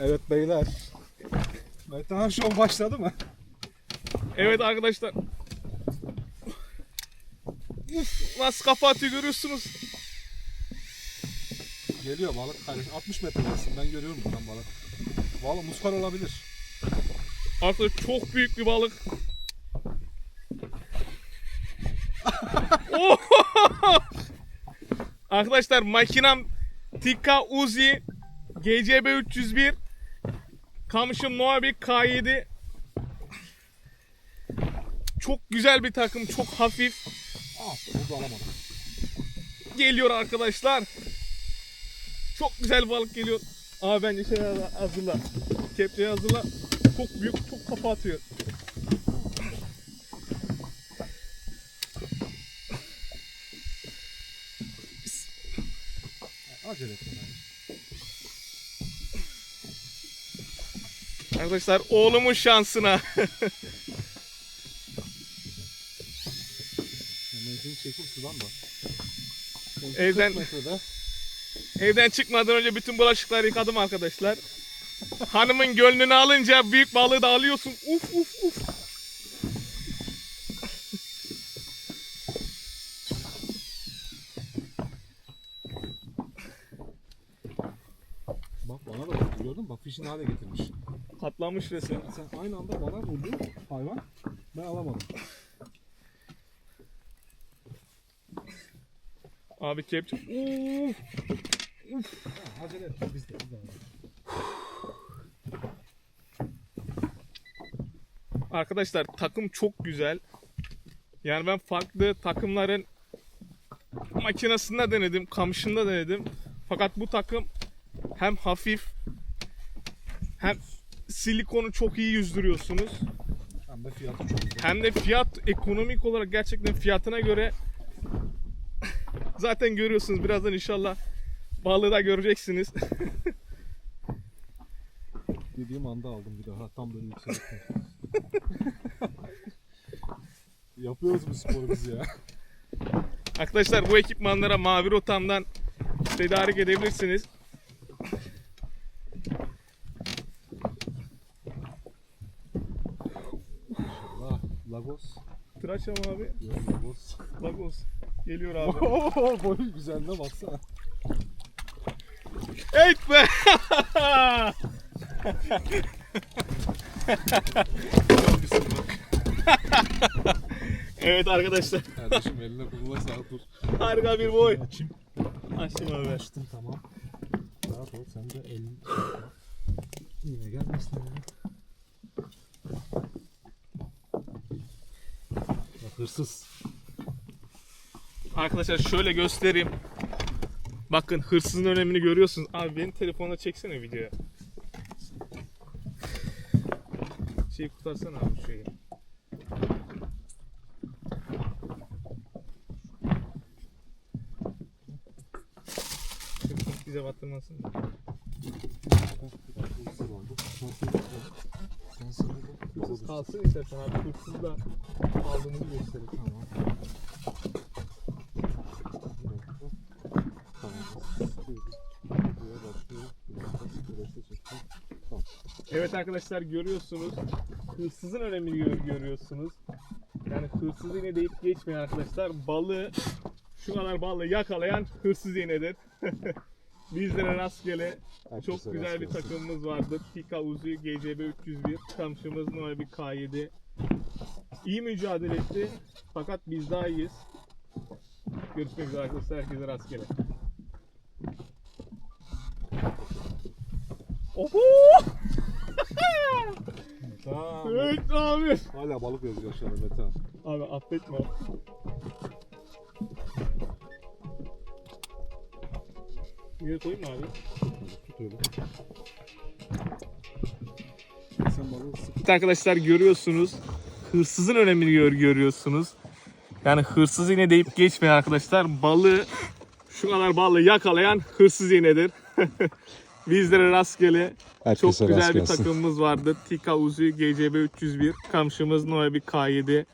Evet beyler. Metehan Show başladı mı? Evet arkadaşlar. Uf, nasıl kafa atıyor görüyorsunuz. Geliyor balık kardeşim. 60 metredesin. Ben görüyorum buradan balık. Valla muskar olabilir. Arkadaşlar çok büyük bir balık. Arkadaşlar makinem Tikka Uzi GCB 301 Kamışım Noabi K7 Çok güzel bir takım, çok hafif Ah burada alamadım. geliyor arkadaşlar. Çok güzel balık geliyor. Abi bence şey hazırla. Kepçeyi hazırla. Çok büyük, çok kafa atıyor. Acele etme. Arkadaşlar oğlumun şansına. Menzilini çekip sudan da. Evden- 40 metrede. Evden çıkmadan önce bütün bulaşıkları yıkadım arkadaşlar. Hanımın gönlünü alınca büyük balığı da alıyorsun. Uf uf uf. Bak bana da vurdu gördün? Bak fişini hale getirmiş. Katlanmış resmen. Sen aynı anda bana vurdu hayvan. Ben alamadım. Abi kepçe. Uf. Acele etme biz de. Biz de. Arkadaşlar takım çok güzel. Yani ben farklı takımların makinesinde denedim, kamışında denedim. Fakat bu takım hem hafif hem silikonu çok iyi yüzdürüyorsunuz. Hem de fiyatı çok güzel. Hem de fiyat ekonomik olarak gerçekten fiyatına göre zaten görüyorsunuz birazdan inşallah balığı da göreceksiniz. Dediğim anda aldım bir daha. Tam böyle yükselirken. Yapıyoruz bu sporu biz ya. Arkadaşlar bu ekipmanlara Mavi Rotam'dan tedarik edebilirsiniz. Lagos. Tıraş ama abi. Lagos. Lagos. Geliyor abi. Oo, boyun güzelliğine baksana. Evet be! evet arkadaşlar. Kardeşim eline koluna sağ dur. Harika bir boy. Açayım. Açtım abi. Açtım tamam. Rahat ol sen de elini Yine gelmesin ya. Bak hırsız. Arkadaşlar şöyle göstereyim. Bakın hırsızın önemini görüyorsunuz. Abi benim telefonla çeksene videoya. Şeyi kurtarsana abi şeyi. Bize batırmasın Hırsız kalsın istersen abi. Hırsız da aldığımızı gösterir. Tamam. Evet arkadaşlar görüyorsunuz. Hırsızın önemini gör- görüyorsunuz. Yani hırsız iğne deyip geçmeyin arkadaşlar. Balığı şu kadar balığı yakalayan hırsız iğnedir. Bizlere rastgele çok güzel bir takımımız vardır. Tika Uzi GCB 301. Kamşımız Noel bir K7. İyi mücadele etti. Fakat biz daha iyiyiz. Görüşmek üzere arkadaşlar. Herkese rastgele. Oho! Tamam. Evet abi. Hala balık yazıyor aşağıda Mete. Abi affetme. Yine koyayım mı abi? Tut öyle. Sen balığı sık. Evet arkadaşlar görüyorsunuz. Hırsızın önemini gör görüyorsunuz. Yani hırsız iğne deyip geçmeyin arkadaşlar. Balığı şu kadar balığı yakalayan hırsız iğnedir. Bizlere rastgele çok güzel bir takımımız vardı. Tika Uzi GCB 301. Kamşımız Noebi K7.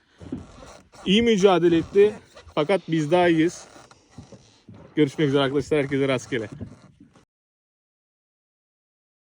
İyi mücadele etti. Fakat biz daha iyiyiz. Görüşmek üzere arkadaşlar. Herkese rastgele.